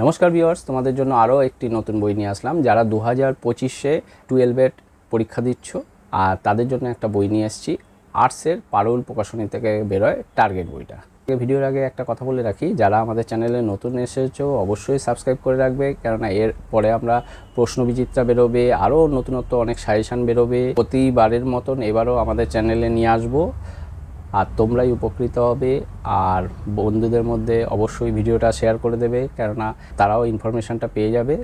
নমস্কার ভিউয়ার্স, তোমাদের জন্য আরও একটি নতুন বই নিয়ে আসলাম। যারা দু হাজার পঁচিশে টুয়েলভের পরীক্ষা দিচ্ছ, আর তাদের জন্য একটা বই নিয়ে এসেছি। আর্টসের পারুল প্রকাশনী থেকে বেরোয় টার্গেট বইটা। ভিডিওর আগে একটা কথা বলে রাখি, যারা আমাদের চ্যানেলে নতুন এসেছ, অবশ্যই সাবস্ক্রাইব করে রাখবে, কেননা এর পরে আমরা প্রশ্ন বিচিত্রা বেরোবে, আরও নতুনত্ব অনেক সাজেশান বেরোবে। প্রতিবারের মতন এবারও আমাদের চ্যানেলে নিয়ে আসব। আর তোমরাই উপকৃত হবে। আর বন্ধুদের মধ্যে অবশ্যই ভিডিওটা শেয়ার করে দেবে, কেননা তারাও ইনফরমেশানটা পেয়ে যাবে।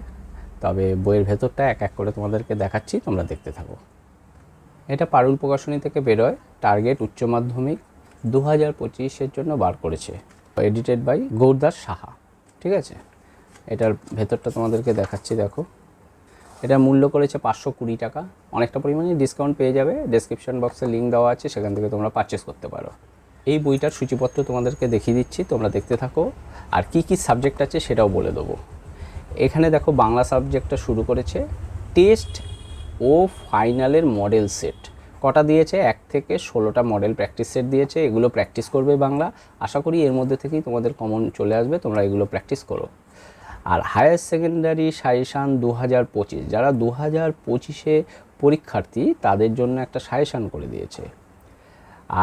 তবে বইয়ের ভেতরটা এক এক করে তোমাদেরকে দেখাচ্ছি, তোমরা দেখতে থাকো। এটা পারুল প্রকাশনী থেকে বেরোয়, টার্গেট উচ্চ মাধ্যমিক দু হাজার পঁচিশের জন্য বার করেছে এডিটেড বাই গৌরদাস সাহা, ঠিক আছে? এটার ভেতরটা তোমাদেরকে দেখাচ্ছি, দেখো। এটা মূল্য করেছে পাঁচশো কুড়ি টাকা। অনেকটা পরিমাণে ডিসকাউন্ট পেয়ে যাবে। ডেসক্রিপশন বক্সে লিঙ্ক দেওয়া আছে, সেখান থেকে তোমরা পারচেস করতে পারো। এই বইটার সূচিপত্র তোমাদেরকে দেখিয়ে দিচ্ছি, তোমরা দেখতে থাকো। আর কি কি সাবজেক্ট আছে সেটাও বলে দেবো। এখানে দেখো, বাংলা সাবজেক্টটা শুরু করেছে। টেস্ট ও ফাইনালের মডেল সেট কটা দিয়েছে? এক থেকে ষোলোটা মডেল প্র্যাকটিস সেট দিয়েছে। এগুলো প্র্যাকটিস করবে বাংলা। আশা করি এর মধ্যে থেকেই তোমাদের কমন চলে আসবে। তোমরা এগুলো প্র্যাকটিস করো। আর হায়ার সেকেন্ডারি সাজেশান দু হাজার পঁচিশ, যারা দু হাজার পঁচিশে পরীক্ষার্থী, তাদের জন্য একটা সাজেশান করে দিয়েছে।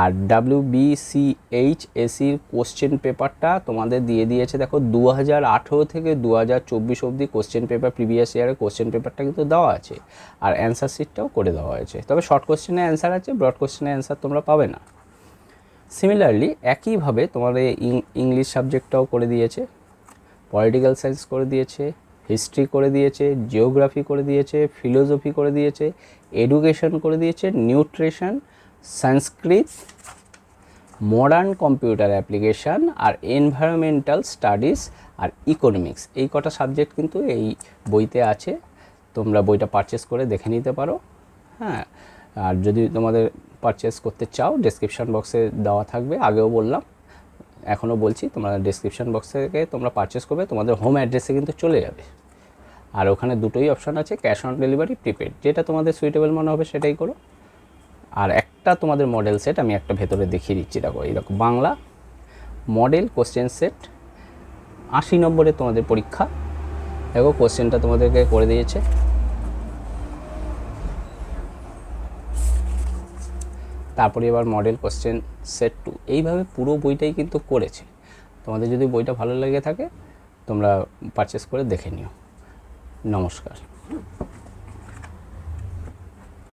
আর ডাব্লিউ বিসিএইচ এসির কোশ্চেন পেপারটা তোমাদের দিয়ে দিয়েছে, দেখো দু হাজার আঠেরো থেকে দু হাজার চব্বিশ অবধি কোশ্চেন পেপার প্রিভিয়াস ইয়ারের কোশ্চেন পেপারটা কিন্তু দেওয়া আছে। আর অ্যান্সার শিটটাও করে দেওয়া হয়েছে। তবে শর্ট কোশ্চেনে অ্যান্সার আছে ব্রড কোশ্চেনে অ্যান্সার তোমরা পাবে না। সিমিলারলি একইভাবে তোমাদের ইংলিশ সাবজেক্টটাও করে দিয়েছে। পলিটিক্যাল সায়েন্স করে দিয়েছে, হিস্ট্রি করে দিয়েছে, জিওগ্রাফি করে দিয়েছে, ফিলোসফি করে দিয়েছে, এডুকেশন করে দিয়েছে, nutrition, Sanskrit, modern computer application আর এনভায়রনমেন্টাল স্টাডিজ আর ইকোনমিক্স। এই কটা সাবজেক্ট কিন্তু এই বইতে আছে। তোমরা বইটা পারচেস করে দেখে নিতে পারো। হ্যাঁ আর যদি তোমাদের পারচেস করতে চাও ডেসক্রিপশান বক্সে দেওয়া থাকবে। আগেও বললাম এখনও বলছি, তোমরা ডেসক্রিপশান বক্স থেকে তোমরা পারচেস করবে, তোমাদের হোম অ্যাড্রেসে কিন্তু চলে যাবে। আর ওখানে দুটোই অপশান আছে ক্যাশ অন ডেলিভারি প্রিপেড যেটা তোমাদের সুইটেবল মনে হবে সেটাই করো। আর একটা তোমাদের মডেল সেট আমি একটা ভেতরে দেখিয়ে দিচ্ছি, দেখো দেখো, বাংলা মডেল কোশ্চেন সেট আশি নম্বরে তোমাদের পরীক্ষা। দেখো কোশ্চেনটা তোমাদেরকে করে দিয়েছে। তারপরে এবার মডেল কোশ্চেন সেট টু এইভাবে পুরো বইটাই কিন্তু করেছে। তোমাদের যদি বইটা ভালো লেগে থাকে, তোমরা পারচেস করে দেখে নিও। নমস্কার।